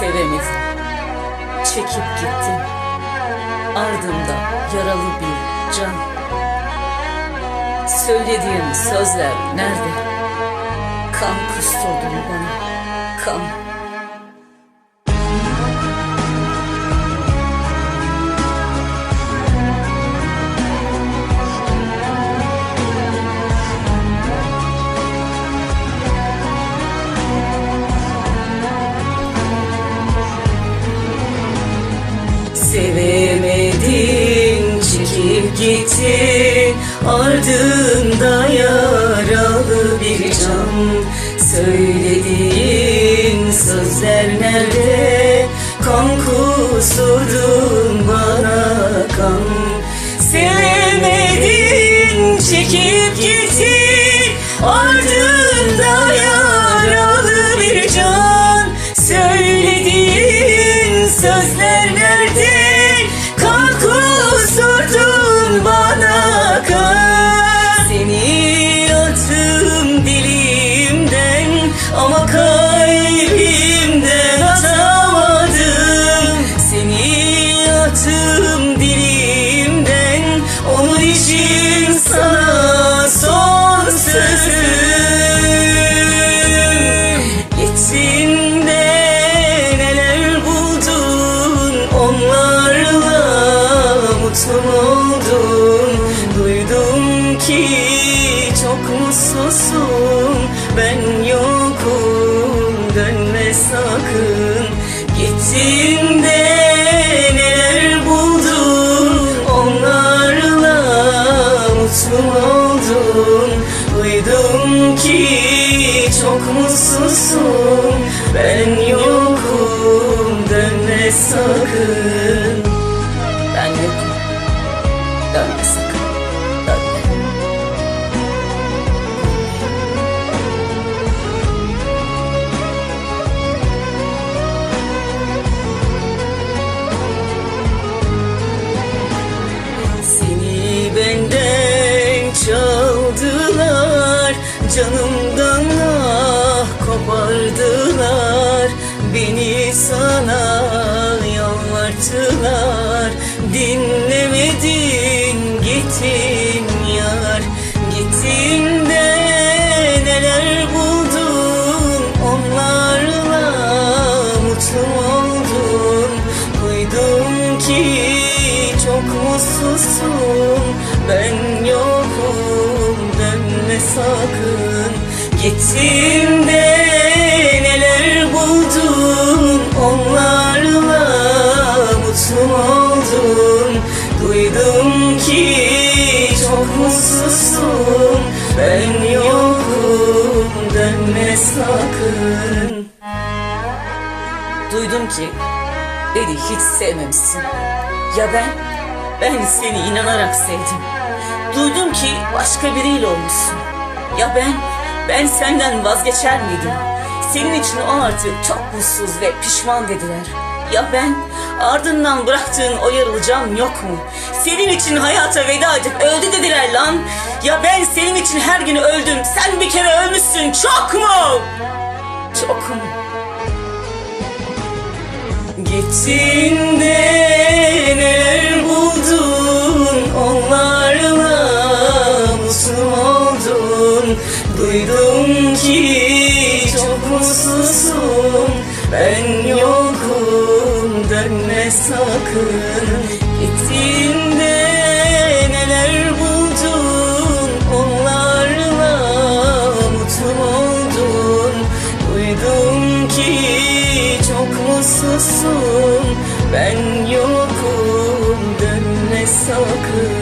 sevemedim. Çekip gittin. Ardımda yaralı bir can. Söylediğin sözler nerede? Kan kusturdun bana. Kan. Ardında yaralı bir can. Söylediğin sözler nerede? Kan kusurdun bana kan. Sevemedin mutlu oldun? Duydum ki çok mutsuzsun. Ben yokum dönme sakın. Gittin de neler buldun? Onlarla mutlu oldun. Duydum ki çok mutsuzsun. Ben yokum dönme sakın Canımdan ah kopardılar. Beni sana yalvarttılar Dinlemedin gittin yar. Gittin de neler buldun? Onlarla mutlu oldun. Duydum ki çok mutsuzsun. Ben Gittin de neler buldun Onlarla mutlu oldun Duydum ki çok mutsuzsun Ben yokum dönme sakın Duydum ki beni hiç sevmemişsin. Ya ben? Ben seni inanarak sevdim. Duydum ki başka biriyle olmuşsun. Ya ben? Ben senden vazgeçer miydim? Senin için o artık çok mutsuz ve pişman dediler. Ya ben? Ardından bıraktığın o yaralı yok mu? Senin için hayata veda edip öldü dediler lan. Ya ben senin için her gün öldüm. Sen bir kere ölmüşsün. Çok mu? Çok mu? Gittin de Ben yokum dönme sakın. Gittiğinde neler buldun? Onlarla mutlu oldun. Duydum ki çok mutsuzsun. Ben yokum dönme sakın.